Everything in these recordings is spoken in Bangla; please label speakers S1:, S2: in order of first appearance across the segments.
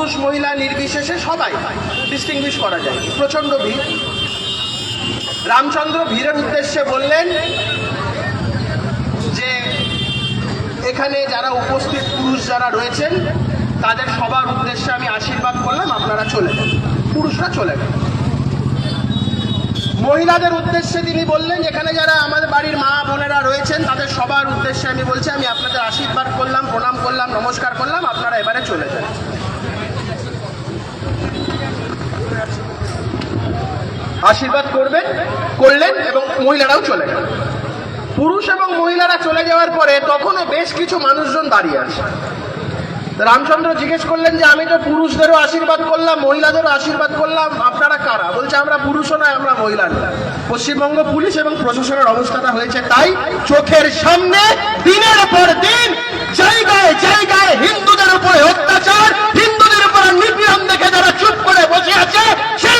S1: পুরুষ, মহিলা নির্বিশেষে সবাই ডিস্টিংগুইশ করা যায়। প্রচণ্ড ভিড়। রামচন্দ্র ভিড়ের উদ্দেশ্যে বললেন যে, এখানে যারা উপস্থিত পুরুষ যারা রয়েছেন, তাদের সবার উদ্দেশ্যে আমি আশীর্বাদ করলাম, আপনারা চলে যান। পুরুষরা চলে যান। মহিলাদের উদ্দেশ্যে তিনি বললেন, এখানে যারা আমাদের বাড়ির মা বোনেরা রয়েছেন, তাদের সবার উদ্দেশ্যে আমি বলছি, আমি আপনাদের আশীর্বাদ করলাম, প্রণাম করলাম, নমস্কার করলাম, আপনারা এবারে চলে যান। আশীর্বাদ করবেন, করলেন এবং মহিলারাও চলে গেল পুরুষ এবং মহিলারা চলে যাওয়ার পরে তখনও বেশ কিছু মানুষজন দাঁড়িয়ে আছে। রামচন্দ্র জিজ্ঞেস করলেন যে, আমি তো পুরুষদেরও আশীর্বাদ করলাম, মহিলাদেরও আশীর্বাদ করলাম, আপনারা কারা? বলছে, আমরা পুরুষও নয়, আমরা মহিলা নয়। পশ্চিমবঙ্গ পুলিশ এবং প্রশাসনের অবস্থাটা হয়েছে তাই চোখের সামনে দিনের পর দিন জায়গায় জায়গায় হিন্দুদের উপরে অত্যাচার, হিন্দুদের উপরে নিপীড়ন দেখে যারা চুপ করে বসে আছে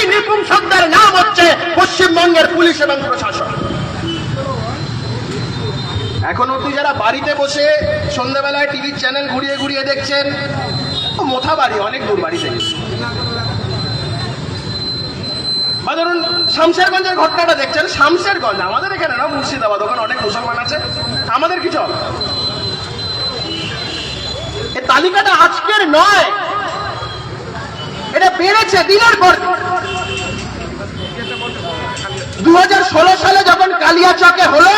S1: সেই নিপুংসকদের নাম হচ্ছে পশ্চিমবঙ্গের পুলিশ এবং প্রশাসন। এখন অব্দি যারা বাড়িতে বসে সন্ধ্যাবেলায় টিভির চ্যানেল ঘুরিয়ে ঘুরিয়ে দেখছেন, মোথা বাড়ি, অনেক দূর বাড়ি থেকে বা ধরুন শামশেরগঞ্জের ঘটনাটা দেখছেন, শামশেরগঞ্জ, আমাদের এখানে না, মুর্শিদাবাদ, ওখানে অনেক মুসলমান আছে। আমাদের কিছু এই তালিকাটা আজকের নয়। এটা বেড়েছে দিনের পর দু সালে যখন কালিয়াচকে হলো,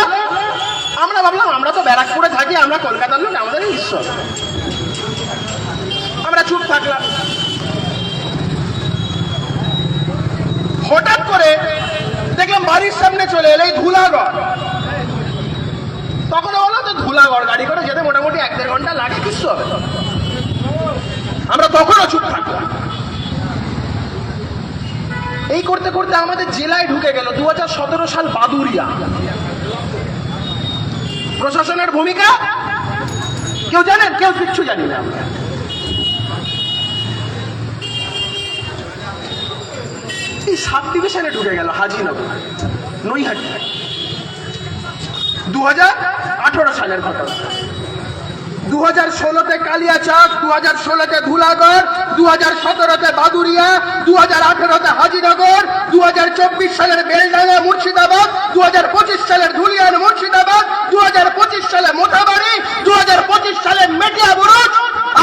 S1: আমরা ভাবলাম, আমরা তো ব্যারাকপুরে থাকি, আমরা কলকাতার লোক আমাদের ঈশ্বর। আমরা চুপ থাকলাম। হঠাৎ করে দেখলাম বাড়ির সামনে চলে এলো এই ধুলাগড়। তখন বলল তো ধুলাগড়, গাড়ি করে যেতে মোটামুটি এক দেড় ঘণ্টা লাগে কিছু হবে না। আমরা তখনও চুপ থাকলাম এই করতে আমাদের জেলায় ঢুকে গেল। দু সাল বাদুরিয়া প্রশাসনের ভূমিকা? কেউ জানেন? কেউ কিচ্ছু জানি না আমরা। ডিভিশনে ঢুকে গেল হাজিনগর, নৈহাটি। দু হাজার আঠেরো সালের ঘটনা। দু হাজার ষোলোতে কালিয়াচক দু হাজার ষোলোতে ধুলাগড় দু হাজার সতেরোতে বাদুরিয়া দু হাজার আঠেরোতে হাজিনগর দু হাজার চব্বিশ সালের বেলডাঙ্গা মুর্শিদাবাদ দু হাজার পঁচিশ সালের ধুলিয়ান মুর্শিদাবাদ দু হাজার পঁচিশ সালে মোথাবাড়ি দু হাজার পঁচিশ সালের মেটিয়া বুরুজ।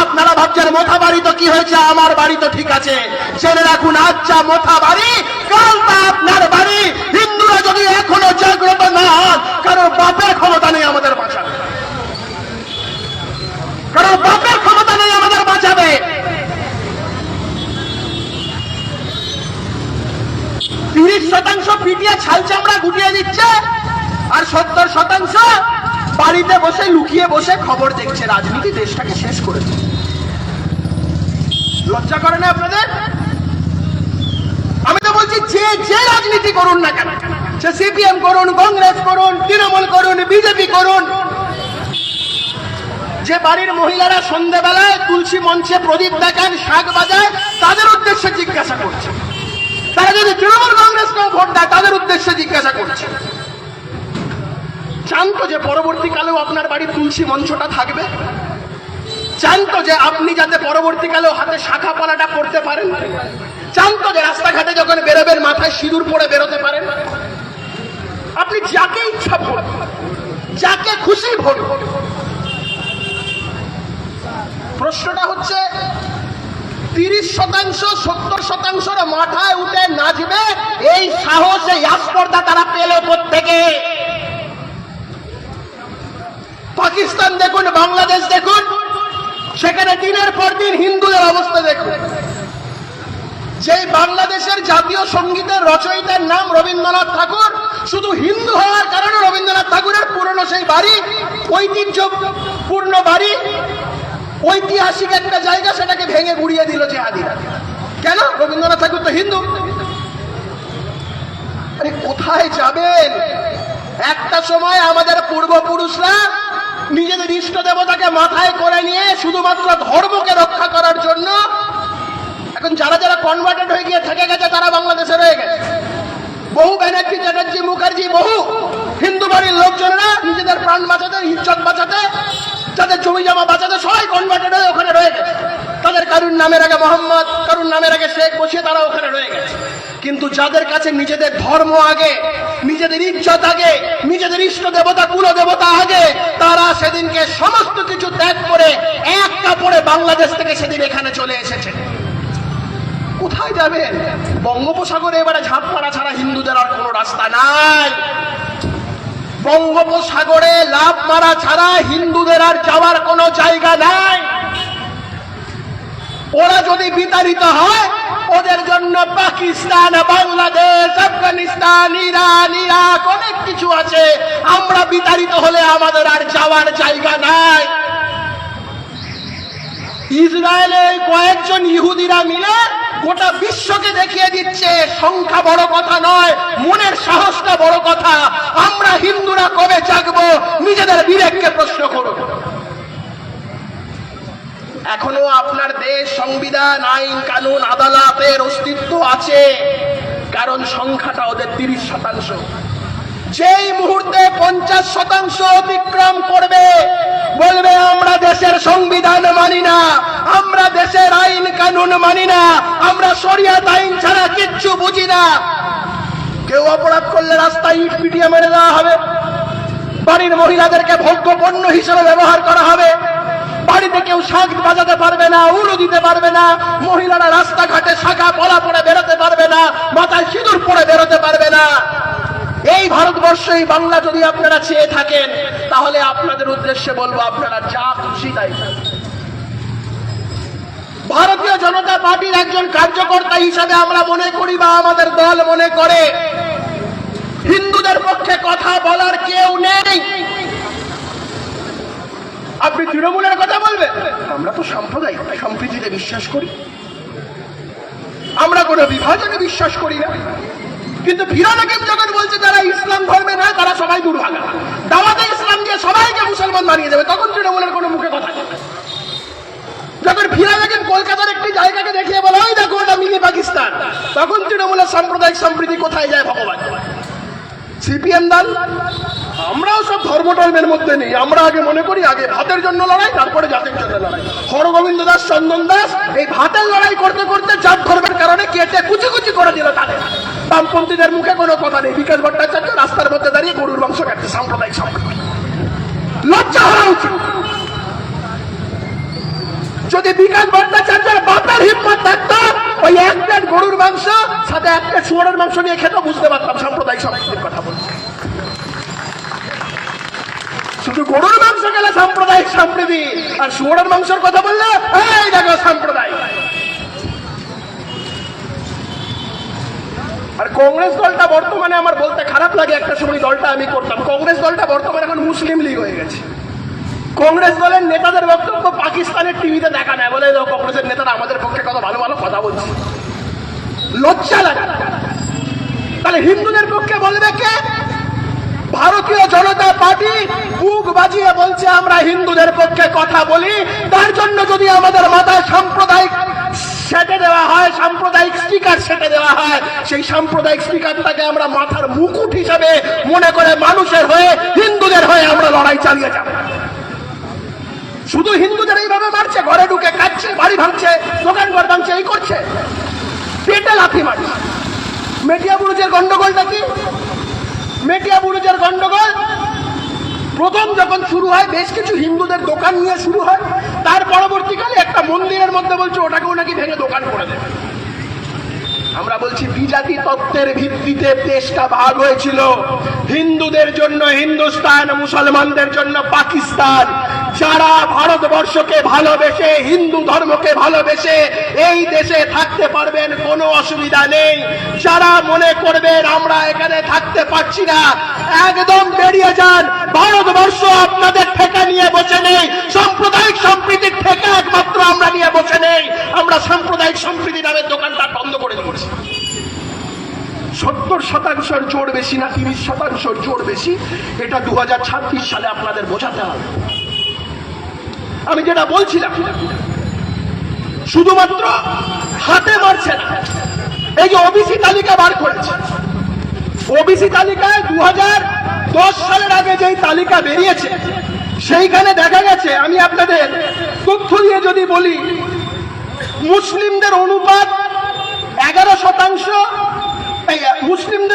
S1: আপনারা ভাবছেন মোথা বাড়ি তো কি হয়েছে? আমার বাড়ি তো ঠিক আছে। জেনে রাখুন আচ্ছা মোথা বাড়ি কাল আপনার বাড়ি। হিন্দুরা যদি এখনও জাগ্রত না হন কারণ বাপের ক্ষমতা নেই আমাদের বাঁচাবে কারণ বাপের ক্ষমতা নেই আমাদের বাঁচাবে তিরিশ পিটিয়ে ছাল চামড়া গুটিয়ে দিচ্ছে আর সত্তর শতাংশ বাড়িতে বসে, লুকিয়ে বসে খবর দেখছে রাজনীতি দেশটাকে শেষ করে লজ্জা করে না আপনাদের? আমি তো বলছি, যে যে রাজনীতি করুন না কেন, সে সিপিএম করুন, কংগ্রেস করুন, তৃণমূল করুন, বিজেপি করুন, যে বাড়ির মহিলারা সন্ধ্যেবেলায় তুলসী মঞ্চে প্রদীপ দেখান, শাক বাজায়, তাদের উদ্দেশ্যে জিজ্ঞাসা করছে। তারা যদি তৃণমূল কংগ্রেসকেও ভোট দেয় তাদের উদ্দেশ্যে জিজ্ঞাসা করছে। জানতো যে পরবর্তীকালেও আপনার বাড়ির তুলসী মঞ্চটা থাকবে? জানতো যে আপনি যাতে পরবর্তীকালেও হাতে শাখা পালাটা করতে পারেন? জানতো যে রাস্তাঘাটে যখন বেরোবেন, মাথায় সিঁদুর পরে বেরোতে পারেন? আপনি যাকে ইচ্ছা ভোট, যাকে খুশি ভোট, প্রশ্নটা হচ্ছে তিরিশ শতাংশ, সত্তর শতাংশের মাথায় উঠে নাচবে, এই সাহস এই আস্পর্ধা তারা পেল থেকে পাকিস্তান দেখুন, বাংলাদেশ দেখুন, সেখানে দিনের পর দিন হিন্দুদের অবস্থা দেখুন। যেই বাংলাদেশের জাতীয় সঙ্গীতের রচয়িতার নাম রবীন্দ্রনাথ ঠাকুর, শুধু হিন্দু হওয়ার কারণে রবীন্দ্রনাথ ঠাকুরের পুরনো সেই বাড়ি, ঐতিহ্যপূর্ণ বাড়ি ঐতিহাসিক একটা জায়গা সেটাকে ভেঙে গুড়িয়ে দিল যে জেহাদিরা কেন? রবীন্দ্রনাথ ঠাকুর তো হিন্দু। আরে কোথায় যাবেন? একটা সময় আমাদের পূর্বপুরুষরা নিজেদের ইষ্ট দেবতাকে মাথায় করে নিয়ে শুধুমাত্র ধর্মকে রক্ষা করার জন্য এখন যারা যারা কনভার্টেড হয়ে গিয়ে থেকে গেছে, তারা বাংলাদেশে রয়ে গেছে। বহু ব্যানার্জি চ্যাটার্জি, মুখার্জি, বহু হিন্দু বাড়ির লোকজনেরা নিজেদের প্রাণ বাঁচাতে, ইজ্জত বাঁচাতে যাদের জমি জমা বাঁচাতে সবাই কনভার্টেড হয়ে ওখানে রয়ে গেছে। তাদের কারুর নামের আগে মোহাম্মদ, কারুর নামের আগে শেখ বসিয়ে তারা ওখানে রয়ে গেছে। কিন্তু যাদের কাছে নিজেদের ধর্ম আগে, নিজেদের ইজ্জত আগে, নিজেদের ইষ্ট দেবতা, কুল দেবতা আগে, তারা সেদিনকে সমস্ত কিছু ত্যাগ করে এক কাপড়ে বাংলাদেশ থেকে সেদিন এখানে চলে এসেছে। কোথায় যাবেন? বঙ্গোপসাগরে এবারে ঝাঁপ মারা ছাড়া হিন্দুদের আর কোনো রাস্তা নাই। বঙ্গোপসাগরে লাভ মারা ছাড়া হিন্দুদের আর যাওয়ার কোনো জায়গা নাই। ওরা যদি বিতাড়িত হয়, ওদের জন্য পাকিস্তান, বাংলাদেশ, আফগানিস্তান, ইরান, ইরাক অনেক কিছু আছে। আমরা বিতাড়িত হলে আমাদের আর যাওয়ার জায়গা নাই। ইসরায়েলে কয়েকজন ইহুদিরা মিলে গোটা বিশ্বকে দেখিয়ে দিচ্ছে, সংখ্যা বড় কথা নয়, মনের সাহসটা বড় কথা। আমরা হিন্দুরা কবে জাগবো? নিজেদের বিবেককে প্রশ্ন করব এখনও আপনার দেশ সংবিধান, আইন, কানুন, আদালতের অস্তিত্ব আছে। কারণ সংখ্যাটা ওদের তিরিশ শতাংশ। যেই মুহূর্তে পঞ্চাশ শতাংশ অতিক্রম করবে, বলবে, আমরা দেশের সংবিধান মানি না, আমরা দেশের আইন কানুন মানি না, আমরা শরিয়াত আইন ছাড়া কিচ্ছু বুঝি না। কেউ অপরাধ করলে রাস্তায় ইট পিটিয়ে মেরে দেওয়া হবে। বাড়ির মহিলাদেরকে ভোগ্য পণ্য হিসেবে ব্যবহার করা হবে। বাড়িতে কেউ শাক বাজাতে পারবে না, উলু দিতে পারবে না, মহিলারা রাস্তাঘাটে শাখা পলা পরে বেরোতে পারবে না, মাথায় সিঁদুর পরে বেরোতে পারবে না। এই ভারতবর্ষ, এই বাংলা যদি আপনারা চেয়ে থাকেন, তাহলে আপনাদের উদ্দেশ্যে বলব, আপনারা যা খুশি তাই ভারতীয় জনতা পার্টির একজন কার্যকর্তা হিসাবে আমরা মনে করি বা আমাদের দল মনে করে, হিন্দুদের পক্ষে কথা বলার কেউ নেই। আপনি তৃণমূলের কথা বলবেন? আমরা তো সাম্প্রদায়িক, সম্প্রীতিতে বিশ্বাস করি। আমরা কোনো বিভাজনে বিশ্বাস করি না। কিন্তু ফিরান হাকিম যখন বলছে যারা ইসলাম ধর্মে নয়, তারা সবাই দুর্ভাগা দাওয়াতে ইসলাম দিয়ে সবাইকে মুসলমান বানিয়ে দেবে, তখন তৃণমূলের কোনো মুখে কথা যখন ফিরান হাকিম কলকাতার একটি জায়গাকে দেখিয়ে বলে, ওই দেখো, ওটা মিনি পাকিস্তান। তখন তৃণমূলের সাম্প্রদায়িক সম্প্রীতি কোথায় যায়, ভগবান সিপিএম দল, আমরাও সব ধর্ম টর্মের মধ্যে নেই। আমরা আগে মনে করি, আগে ভাতের জন্য লড়াই, তারপরে জাতির জন্য লড়াই। হরগোবিন্দ দাস, চন্দন দাস, এই ভাতের লড়াই করতে করতে জাত ধর্মের কারণে কেটে কুচি কুচি করে দিল তাদের। বামপন্থীদের মুখে কোনো কথা নেই। বিকাশ ভট্টাচার্য রাস্তার মধ্যে দাঁড়িয়ে গরুর মাংস কাটছে সাম্প্রদায়িক সম্প্রদায় লজ্জা হওয়া উচিত। যদি বিকাশ ভট্টাচার্যের বাপের হিম্মত থাকতো, ওই এক প্লেট গরুর মাংস, সাথে এক প্লেট শুয়োরের মাংস নিয়ে খেতে, বুঝতে পারতাম সাম্প্রদায়িক সম্প্রীতির কথা বলছি। শুধু গরুর মাংস গেলে সাম্প্রদায়িক সম্প্রীতি, আর শুয়োরের মাংসের কথা বললে, এই দেখো সাম্প্রদায়িক। কংগ্রেস দলটা বর্তমানে আমার বলতে খারাপ লাগে একটা সময় দলটা আমি করতাম। কংগ্রেস দলটা বর্তমানে এখন মুসলিম লীগ হয়ে গেছে। কংগ্রেস দলের নেতাদের বক্তব্য পাকিস্তানের টিভিতে দেখা নেয়। বলে কংগ্রেসের নেতারা আমাদের পক্ষে কত ভালো ভালো কথা বলছে। লজ্জা লাগে। তাহলে হিন্দুদের পক্ষে বলবে কে? ভারতীয় জনতা পার্টি বুক বাজিয়ে বলছে, আমরা হিন্দুদের পক্ষে কথা বলি। তার জন্য যদি আমাদের মাথায় সাম্প্রদায়িক সেটে দেওয়া হয় সাম্প্রদায়িক স্পিকার সেটে দেওয়া হয়। সেই সাম্প্রদায়িক স্পিকারটাকে আমরা মাথার মুকুট হিসাবে মনে করে মানুষের হয়ে, হিন্দুদের হয়ে আমরা লড়াই চালিয়ে যাব। শুধু হিন্দুদের এইভাবে মারছে, ঘরে ঢুকে কাটছে বাড়ি ভাঙছে, দোকান ঘর ভাঙছে, এই করছে। পেটে লাথি মারছে। মেটিয়া বুরুজের গন্ডগোলটা কি? মেটিয়া বুরুজের গন্ডগোল? প্রথম যখন শুরু হয়, বেশ কিছু হিন্দুদের দোকান নিয়ে শুরু হয়। তার পরবর্তীকালে একটা মন্দিরের মধ্যে বলছে, ওটাকেও নাকি ভেঙে দোকান করে দেবে। আমরা বলছি বিজাতি তত্ত্বের ভিত্তিতে দেশটা ভাগ হয়েছিল। হিন্দুদের জন্য হিন্দুস্তান, মুসলমানদের জন্য পাকিস্তান। যারা ভারতবর্ষকে ভালোবেসে, হিন্দু ধর্মকে ভালোবেসে এই দেশে থাকতে পারবেন, কোনো অসুবিধা নেই। যারা মনে করবেন আমরা এখানে থাকতে পারছি না, একদম বেরিয়ে যান। ভারতবর্ষ আপনাদের ঠেকা নিয়ে বসে নেই সাম্প্রদায়িক সম্প্রীতির ঠেকা একমাত্র আমরা নিয়ে বসে নেই আমরা সাম্প্রদায়িক সম্প্রীতি নামের দোকানটা বন্ধ করে দিয়েছি সত্তর শতাংশের জোর বেশি না, তিরিশ শতাংশের জোর বেশি, এটা দু সালে আপনাদের বোঝাতে হবে। আমি যেটা বলছিলাম, শুধুমাত্র হাতে মারছে না, এই যে ওবিসি তালিকা বার করেছে, ওবিসি তালিকায় দু দশ সালের আগে যেই তালিকা বেরিয়েছে, সেইখানে দেখা গেছে, আমি আপনাদের তথ্য দিয়ে যদি বলি, মুসলিমদের অনুপাত এগারো শতাংশ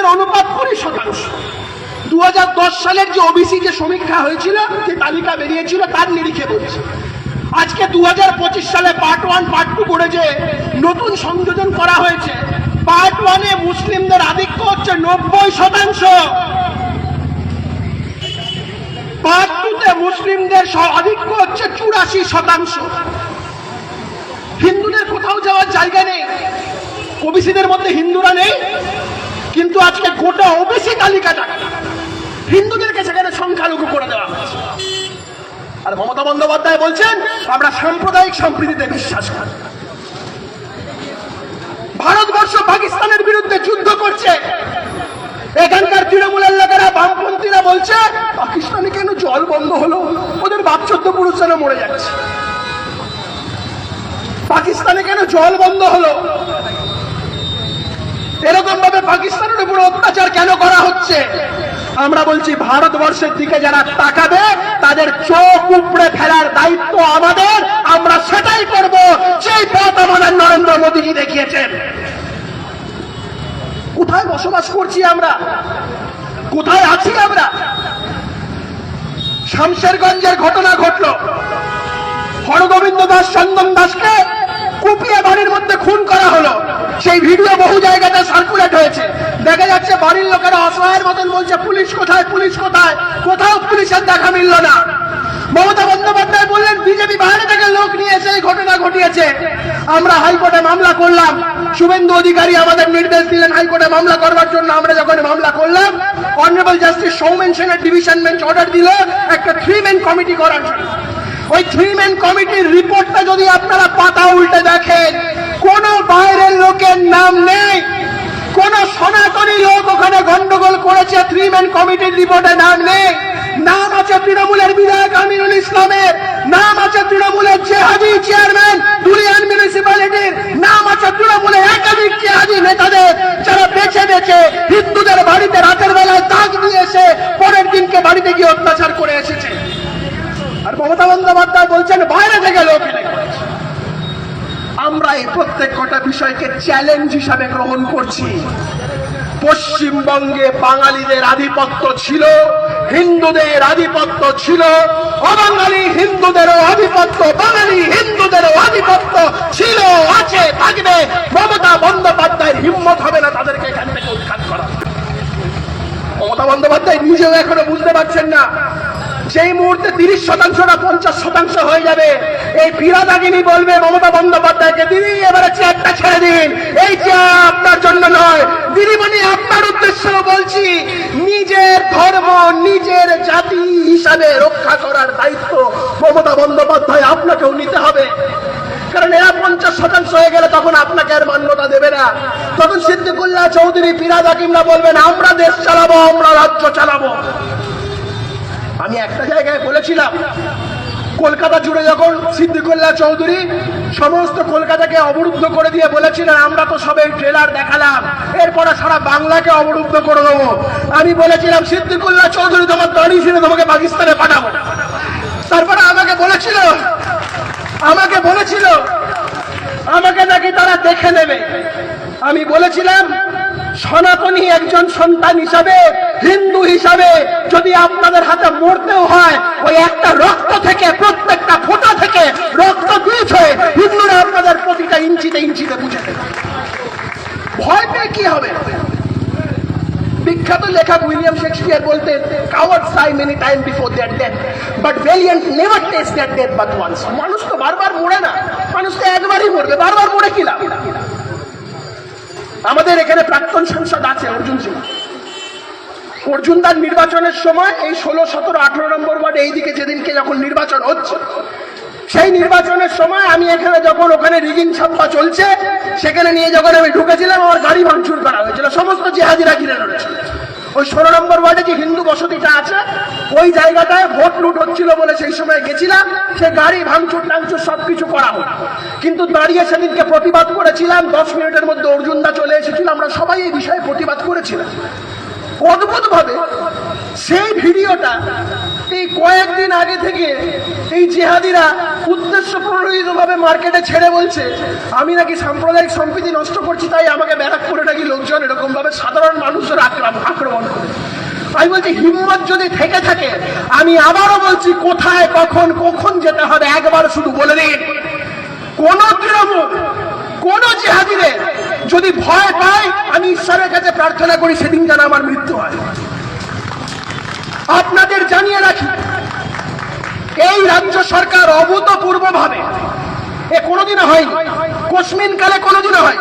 S1: মুসলিমদের অনুপাত কুড়ি শতাংশ। দু সালের যে ওবিসি যে সমীক্ষা হয়েছিল, যে তালিকা বেরিয়েছিল, তার নিরিখে বলছি। আজকে দুহাজার পঁচিশ সালে পার্ট ওয়ান পার্ট টু করে যে নতুন সংযোজন করা হয়েছে পার্ট ওয়ানে মুসলিমদের আধিক্য হচ্ছে নব্বই শতাংশ। পার্ট টুতে মুসলিমদের আধিক্য হচ্ছে চুরাশি শতাংশ। হিন্দুদের কোথাও যাওয়ার জায়গা নেই। ওবিসিদের মধ্যে হিন্দুরা নেই। কিন্তু আজকে গোটা ওবিসি তালিকাটা হিন্দুদেরকে সেখানে সংখ্যালঘু করে দেওয়া হচ্ছে আর মমতা বন্দ্যোপাধ্যায় বলছেন, আমরা সাম্প্রদায়িক সম্প্রীতিতে বিশ্বাস করি। ভারতবর্ষ পাকিস্তানের বিরুদ্ধে যুদ্ধ করছে। এখানকার তৃণমূলের লোকেরা, বামপন্থীরা বলছে, পাকিস্তানে কেন জল বন্ধ হলো? ওদের বাপ চোদ্দ পুরুষ যেন মরে যাচ্ছে। পাকিস্তানে কেন জল বন্ধ হলো? এরকম ভাবে পাকিস্তানের উপর অত্যাচার কেন করা হচ্ছে? আমরা বলছি, ভারতবর্ষের দিকে যারা তাকাবে, তাদের চোখ উপড়ে ফেলার দায়িত্ব আমাদের, আমরা সেটাই করব সেই পথ আমাদের নরেন্দ্র মোদীজি দেখিয়েছেন। কোথায় বসবাস করছি আমরা? কোথায় আছি আমরা? শামশেরগঞ্জের ঘটনা ঘটলো। হরগোবিন্দ দাস চন্দন দাসকে কুপিয়ে বাড়ির মধ্যে খুন করা হলো। সেই ভিডিও বহু জায়গাতে সার্কুলেট হয়েছে। দেখা যাচ্ছে বাড়ির লোকেরা অসহায়ের মতন বলছে, পুলিশ কোথায়? পুলিশ কোথায়? কোথাও পুলিশের দেখা মিলল না। মমতা বন্দ্যোপাধ্যায় বললেন, বিজেপি বাইরে থেকে লোক নিয়ে এসে এই ঘটনা ঘটিয়েছে। আমরা হাইকোর্টে মামলা করলাম। শুভেন্দু অধিকারী আমাদের নির্দেশ দিলেন হাইকোর্টে মামলা করবার জন্য। আমরা যখন মামলা করলাম অনারেবল জাস্টিস সৌমেন সেনের ডিভিশন বেঞ্চ অর্ডার দিল, একটা থ্রি মেন কমিটি করার জন্য। ওই থ্রি ম্যান কমিটির রিপোর্টটা যদি আপনারা পাতা উল্টে দেখেন, কোন বাইরের লোকের নাম নেই। কোন সনাতনী লোক ওখানে গন্ডগোল করেছে থ্রি ম্যান কমিটির রিপোর্টে নাম নেই। নাম আছে তৃণমূলের বিধায়ক আমিনুল ইসলামের, নাম আছে তৃণমূলের জেহাদি চেয়ারম্যান দুলিয়ান মিউনিসিপ্যালিটির নাম আছে তৃণমূলের একাধিক জেহাদি নেতাদের, যারা বেছে বেছে হিন্দুদের বাড়িতে রাতের বেলায় দাগ দিয়ে এসে পরের দিনকে বাড়িতে গিয়ে অত্যাচার করে এসেছে। আর মমতা বন্দ্যোপাধ্যায় বলছেন, বাইরে থেকে লোক আমরা এই প্রত্যেক কটা বিষয়কে চ্যালেঞ্জ হিসাবে গ্রহণ করছি। পশ্চিমবঙ্গে বাঙালিদের আধিপত্য ছিল, হিন্দুদের আধিপত্য ছিল, অবাঙালি হিন্দুদেরও আধিপত্য, বাঙালি হিন্দুদেরও আধিপত্য ছিল, আছে, থাকবে। মমতা বন্দ্যোপাধ্যায়ের হিম্মত হবে না তাদেরকে এখান থেকে উৎখাত করা। মমতা বন্দ্যোপাধ্যায় নিজেও এখনও বুঝতে পারছেন না সেই মুহূর্তে তিরিশ শতাংশ না পঞ্চাশ শতাংশ হয়ে যাবে, এই ফিরাদাগিনী বলবে, মমতা বন্দ্যোপাধ্যায়কে, দিদি, এবারে চেয়ারটা ছেড়ে দিন। এই চেয়ার আপনার জন্য নয়। দিদিমণি আপনার উদ্দেশ্য বলছি, নিজের ধর্ম, নিজের জাতি হিসাবে রক্ষা করার দায়িত্ব মমতা বন্দ্যোপাধ্যায় আপনাকেও নিতে হবে। কারণ এরা পঞ্চাশ শতাংশ হয়ে গেলে তখন আপনাকে আর মান্যতা দেবে না। তখন সিদ্দিকুল্লাহ চৌধুরী ফিরাদ হাকিমরা বলবেন, আমরা দেশ চালাবো, আমরা রাজ্য চালাবো। আমি একটা জায়গায় বলেছিলাম, কলকাতা জুড়ে যখন সিদ্দিকুল্লাহ চৌধুরী সমস্ত কলকাতাকে অবরুদ্ধ করে দিয়ে বলেছিলেন, আমরা তো সবে ট্রেলার দেখালাম, এরপরে সারা বাংলাকে অবরুদ্ধ করে দেবো। আমি বলেছিলাম, সিদ্দিকুল্লাহ চৌধুরী তোমার দাঁড়িয়ে ছিল তোমাকে পাকিস্তানে পাঠাবো। তারপরে আমাকে বলেছিল আমাকে বলেছিল, আমাকে নাকি তারা দেখে নেবে। আমি বলেছিলাম, সনাতনী একজন সন্তান হিসাবে, হিন্দু হিসাবে, যদি আপনাদের হাতে মরতেও হয়, ওই একটা রক্ত থেকে, প্রত্যেকটা ফোঁটা থেকে রক্ত দিয়েছে হিন্দুরা আপনাদের প্রতিটা ইঞ্চিতে ইঞ্চিতে বুঝে দেবে ভয় পেয়ে কি হবে? বিখ্যাত লেখক উইলিয়াম শেক্সপিয়ার বলতেন coward die many time before their death but valiant never taste their death but once মানুষ তো বারবার মরে না, মানুষ তো একবারই মরবে, বারবার মরে কি লাভ? আমাদের এখানে প্রাক্তন সাংসদ আছে অর্জুন সিং। অর্জুন দার নির্বাচনের সময় এই ষোলো, সতেরো, আঠেরো নম্বর বয়ড এই দিকে যেদিনকে যখন নির্বাচন হচ্ছে, সেই নির্বাচনের সময় আমি এখানে যখন ওখানে রিগিং ছাপ্পা চলছে, সেখানে নিয়ে যখন আমি ঢুকেছিলাম, আমার গাড়ি ভাঙচুর করা হয়েছিল। সমস্ত জেহাদিরা ঘিরে রয়েছে ওই ষোলো নম্বর ওয়ার্ডে যে হিন্দু বসতিটা আছে, ওই জায়গাটায় ভোট লুট হচ্ছিল বলে সেই সময় গেছিলাম। সে গাড়ি ভাঙচুর টাংচুর সব কিছু করা হলো। কিন্তু দাঁড়িয়ে সেদিনকে প্রতিবাদ করেছিলাম। দশ মিনিটের মধ্যে অর্জুনদা চলে এসেছিল। আমরা সবাই এই বিষয়ে প্রতিবাদ করেছিলাম। অদ্ভুত ভাবে সেই ভিডিওটা এই কয়েকদিন আগে থেকে এই জেহাদিরা উদ্দেশ্য প্রণোদিত ভাবে মার্কেটে ছেড়ে বলছে, আমি নাকি সাম্প্রদায়িক সম্প্রীতি নষ্ট করছি, তাই আমাকে ব্যারাক করে নাকি লোকজন এরকম ভাবে সাধারণ মানুষের আক্রমণ আক্রমণ করে। আমি বলছি, হিম্মত যদি থেকে থাকে, আমি আবারও বলছি, কোথায়, কখন কখন যেতে হবে, একবার শুধু বলে দিন। কোন তৃণমূল কোন জেহাদিরে যদি ভয় পায়, আমি ঈশ্বরের কাছে প্রার্থনা করি সেদিন যেন আমার মৃত্যু হয়। আপনাদের জানিয়ে রাখি, এই রাজ্য সরকার অভূতপূর্ব ভাবে এ কোনোদিনও হয়নি কোশ্মিন কালে কোনোদিনও হয়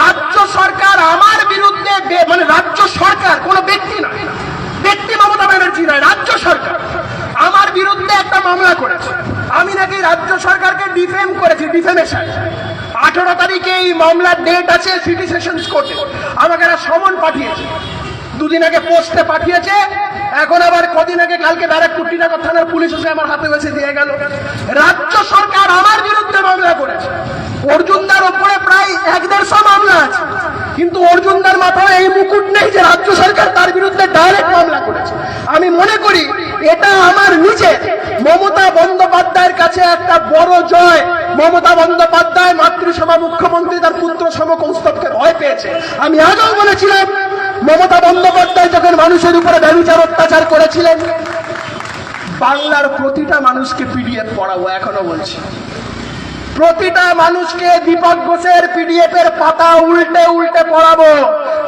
S1: রাজ্য সরকার আমার বিরুদ্ধে মানে রাজ্য সরকার কোনো ব্যক্তি নয়, ব্যক্তি মমতা ব্যানার্জি নয়, রাজ্য সরকার আমার বিরুদ্ধে একটা মামলা করেছে। আমি নাকি রাজ্য সরকারকে ডিফেম করেছি ডিফেমেশন আঠারো তারিখে এই মামলার ডেট আছে সিটি সেশনস কোর্টে আমাকে এরা সমন পাঠিয়েছে। দুদিন আগে পোস্টে পাঠিয়েছে। এখন আবার কদিন আগে কালকে ব্যারাকপুর টিনাগর থানার পুলিশ এসে আমার হাতে বেছে দিয়ে গেল। রাজ্য সরকার আমার বিরুদ্ধে মামলা করেছে। অর্জুনদার ওপরে প্রায় এক দেড়শো মামলা আছে। কিন্তু অর্জুনদার মাথায় এই মুকুট নেই যে রাজ্য সরকার তার বিরুদ্ধে ডাইরেক্ট মামলা করেছে। আমি মনে করি এটা আমার নিজের। মমতা বন্দ্যোপাধ্যায়ের কাছে একটা বড় জয়। মমতা বন্দ্যোপাধ্যায় মাতৃসভা মুখ্যমন্ত্রী, তার পুত্র সম কৌস্তবকে ভয় পেয়েছে। আমি আগেও বলেছিলাম, মমতা বন্দ্যোপাধ্যায় যখন মানুষের উপরে ব্যবচার অত্যাচার করেছিলেন, বাংলার প্রতিটা মানুষকে পিডিএফ পড়াবো, এখনও বলছি। প্রতিটা মানুষকে দীপক ঘোষের পিডিএফ এর পাতা উল্টে উল্টে পড়াবো।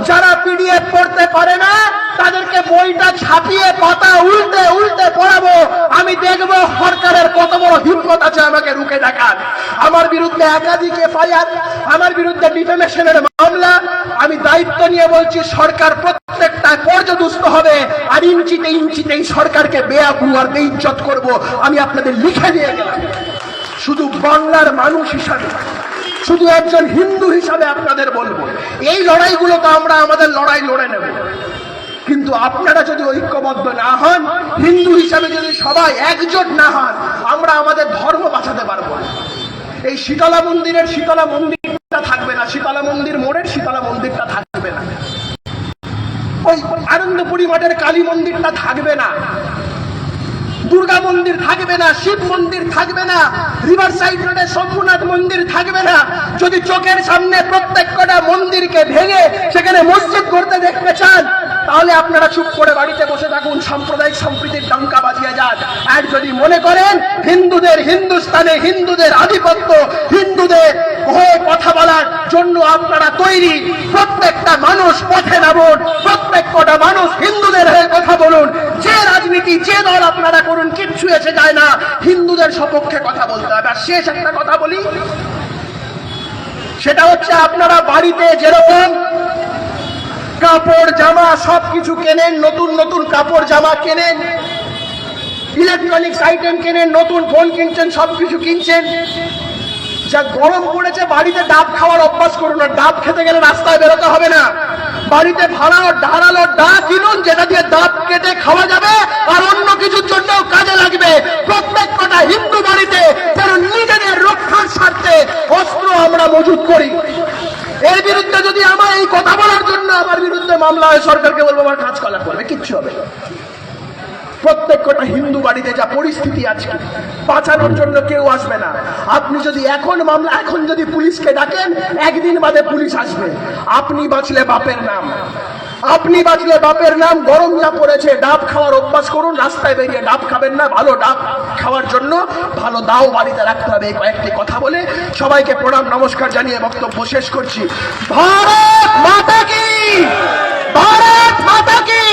S1: যারা পিডিএফ পড়তে পারে না, তাদেরকে বইটা ছাপিয়ে পাতা উল্টে উল্টে পড়াবো। আমি দেখব সরকারের কত বড় হিম্মত আছে আমাকে রুখে দেখান আমার বিরুদ্ধে একাধিক এফআইআর, আমার বিরুদ্ধে ডিফেমেশনের মামলা। আমি দায়িত্ব নিয়ে বলছি, সরকার প্রত্যেকটা পর্যদুস্ত হবে, আর ইঞ্চিতে ইঞ্চিতে এই সরকারকে বেয়াবু আর বেইজ্জত করব। আমি আপনাদের লিখে দিয়ে গেলাম। শুধু বাংলার মানুষ হিসাবে, শুধু একজন হিন্দু হিসাবে আপনাদের বলব, এই লড়াইগুলো তো আমরা আমাদের লড়াই লড়ে নেব। কিন্তু আপনারা যদি ঐক্যবদ্ধ না হন, হিন্দু হিসাবে যদি সবাই একজোট না হন, আমরা আমাদের ধর্ম বাঁচাতে পারব এই শীতলা মন্দিরের শীতলা মন্দিরটা থাকবে না, শীতলা মন্দির মোড়ের শীতলা মন্দিরটা থাকবে না। ওই আনন্দপুরি মঠের কালী মন্দিরটা থাকবে না। দুর্গা মন্দির থাকবে না, শিব মন্দির থাকবে না রিভার সাইড রোডে শম্ভুনাথ মন্দির থাকবে না। যদি চোখের সামনে প্রত্যেক কটা মন্দিরকে ভেঙে সেখানে মসজিদ করতে দেখতে চান, তাহলে আপনারা চুপ করে বাড়িতে বসে থাকুন, সাম্প্রদায়িক সম্প্রীতির ডঙ্কা বাজিয়ে যান আর যদি মনে করেন হিন্দুদের হিন্দুস্তানে হিন্দুদের আধিপত্য, হিন্দুদের হয়ে কথা বলার জন্য আপনারা তৈরি প্রত্যেকটা মানুষ পথে নামুন, প্রত্যেক কটা মানুষ হিন্দুদের হয়ে কথা বলুন রাজনীতি যে দল আপনারা করুন, কিচ্ছু এসে যায় না। হিন্দুদের সপক্ষে কথা বলতে হবে। আর শেষ একটা কথা বলি। সেটা হচ্ছে আপনারা বাড়িতে যেরকম কাপড়, জামা সবকিছু কেনেন, নতুন নতুন কাপড়, জামা কেনেন ইলেকট্রনিক্স আইটেম কেনেন, নতুন ফোন কিনছেন, সবকিছু কিনছেন যা গরম পড়েছে, বাড়িতে ডাব খাওয়ার অভ্যাস করুন আর ডাব খেতে গেলে রাস্তায় বেরোতে হবে না। বাড়িতে ভাড়ানো, ধারালো ডা কিনুন, যেটা দিয়ে ডাব কেটে খাওয়া যাবে আর অন্য কিছুর জন্য কাজে লাগবে। প্রত্যেক কটা হিন্দু বাড়িতে যেন নিজেদের রক্ষার স্বার্থে অস্ত্র আমরা মজুত করি। এর বিরুদ্ধে যদি আমার এই কথা বলার জন্য আমার বিরুদ্ধে মামলা হয়, সরকারকে বলব আমার কাজ কলা করবে, কিচ্ছু হবে না। প্রত্যেক কটা হিন্দু বাড়িতে যা পরিস্থিতি আছে বাঁচানোর জন্য কেউ আসবে না। আপনি যদি এখন মামলা, এখন যদি পুলিশকে ডাকেন, একদিন বাদে পুলিশ আসবে। আপনি বাঁচলে বাপের নাম। আপনি বাঁচলে বাপের নাম, গরম যা পড়েছে, ডাব খাওয়ার অভ্যাস করুন, রাস্তায় বেরিয়ে ডাব খাবেন না, ভালো ডাব খাওয়ার জন্য ভালো দাও বাড়িতে রাখতে হবে, এই কয়েকটি কথা বলে সবাইকে প্রণাম, নমস্কার জানিয়ে বক্তব্য শেষ করছি। ভারত মাতা কি? ভারত মাতা কি?